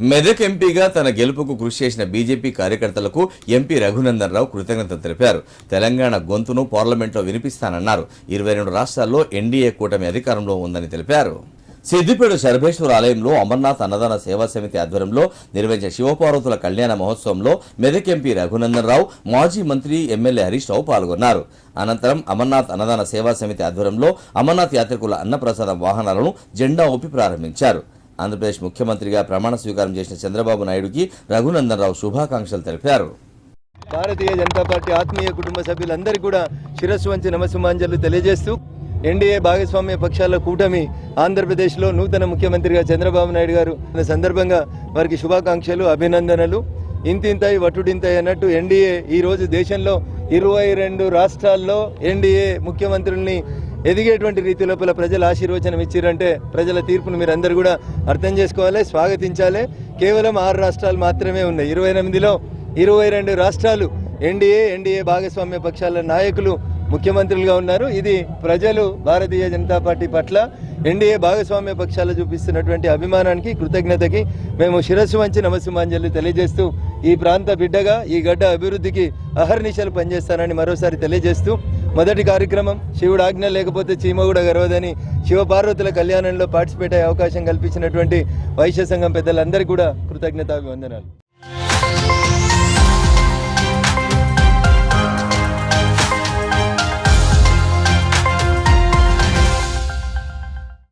మెదక్ ఎంపీగా తన గెలుపుకు కృషి చేసిన బీజేపీ కార్యకర్తలకు ఎంపీ రఘునందన్ రావు కృతజ్ఞతలు తెలిపారు. తెలంగాణ గొంతును పార్లమెంట్లో వినిపిస్తానన్నారు. ఇరవై రెండు రాష్ట్రాల్లో ఎన్డీఏ కూటమి అధికారంలో ఉందని తెలిపారు. సిద్దిపేట శర్భేశ్వర ఆలయంలో అమర్నాథ్ అన్నదాన సేవా సమితి ఆధ్వర్యంలో నిర్వహించిన శివపార్వతుల కళ్యాణ మహోత్సవంలో మెదక్ ఎంపీ రఘునందన్ రావు మాజీ మంత్రి ఎమ్మెల్యే హరీష్ రావు పాల్గొన్నారు. అనంతరం అమర్నాథ్ అన్నదాన సేవా సమితి ఆధ్వర్యంలో అమర్నాథ్ యాత్రికుల అన్నప్రసాదం వాహనాలను జెండా ఊపి ప్రారంభించారు. ఆంధ్రప్రదేశ్ ముఖ్యమంత్రిగా ప్రమాణ స్వీకారం చేసిన చంద్రబాబు నాయుడుకి రఘునందన్ రావు శుభాకాంక్షలు తెలిపారు. భారతీయ జనతా పార్టీ ఆత్మీయ కుటుంబ సభ్యులందరికీ కూడా శిరస్సు వంచి నమస్సుమాంజలు తెలియజేస్తూ ఎన్డీఏ భాగస్వామ్య పక్షాల కూటమి ఆంధ్రప్రదేశ్లో నూతన ముఖ్యమంత్రిగా చంద్రబాబు నాయుడు గారు సందర్భంగా వారికి శుభాకాంక్షలు అభినందనలు. ఇంతింతాయి వటుడింతాయి అన్నట్టు ఎన్డీఏ ఈ రోజు దేశంలో ఇరవై రెండు రాష్ట్రాల్లో ఎన్డీఏ ముఖ్యమంత్రుల్ని ఎదిగేటువంటి రీతి లోపల ప్రజలు ఆశీర్వచనం ఇచ్చారంటే ప్రజల తీర్పును మీరు అందరు కూడా అర్థం చేసుకోవాలి స్వాగతించాలి. కేవలం ఆరు రాష్ట్రాలు మాత్రమే ఉన్నాయి. ఇరవై ఎనిమిదిలో ఇరవై రెండు రాష్ట్రాలు ఎన్డీఏ ఎన్డీఏ భాగస్వామ్య పక్షాల నాయకులు ముఖ్యమంత్రులుగా ఉన్నారు. ఇది ప్రజలు భారతీయ జనతా పార్టీ పట్ల ఎన్డీఏ భాగస్వామ్య పక్షాలు చూపిస్తున్నటువంటి అభిమానానికి కృతజ్ఞతకి మేము శిరస్సు వంచి నమస్సుమాంజలి తెలియజేస్తూ ఈ ప్రాంత బిడ్డగా ఈ గడ్డ అభివృద్ధికి అహర్నిశలు పనిచేస్తానని మరోసారి తెలియజేస్తూ మొదటి కార్యక్రమం శివుడు ఆజ్ఞ లేకపోతే చీమ కూడా గర్వదని శివపార్వతుల కళ్యాణంలో పార్టిసిపేట్ అయ్యే అవకాశం కల్పించినటువంటి వైశ్య సంఘం పెద్దలందరికీ కూడా కృతజ్ఞతాభివందనాలు.